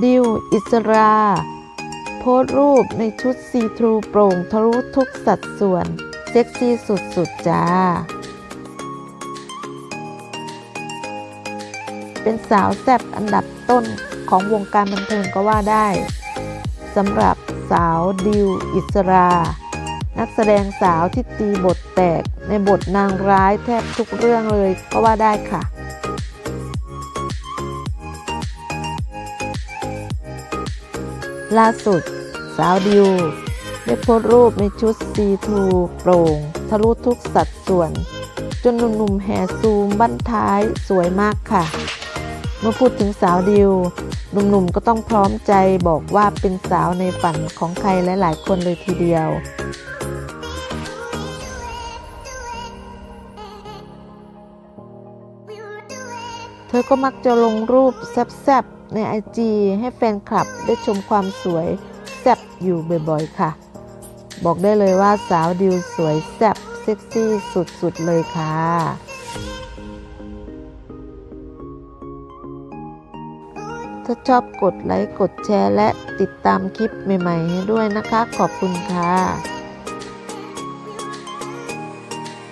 ดิว อิสรา โพสรูปในชุดซีทรูโปร่งทะลุทุกสัดส่วน เซ็กซี่สุดๆจ้า เป็นสาวแซ่บอันดับต้นของวงการบันเทิงก็ว่าได้สำหรับสาวดิว อิสรา นักแสดงสาวที่ตีบทแตกในบทนางร้ายแทบทุกเรื่องเลยก็ว่าได้ค่ะ ล่าสุด สาวดิวได้โพสต์รูปในชุดซีทูโปร่ง ทะลุทุกสัดส่วน จนหนุ่มๆแห่ซูมบั้นท้ายสวยมากค่ะ เมื่อพูดถึงสาวดิวหนุ่มๆก็ต้องพร้อมใจบอกว่าเป็นสาวในฝันของใครหลายๆคนเลยทีเดียวเธอก็มักจะลงรูปแซบๆ ในไอจีให้แฟนคลับได้ชมความสวยแซ่บอยู่บ่อยๆค่ะ บอกได้เลยว่าสาวดิวสวยแซ่บเซ็กซี่สุดๆเลยค่ะถ้าชอบกดไลค์ กดแชร์ และติดตามคลิปใหม่ ๆ ให้ด้วยนะคะ ขอบคุณค่ะ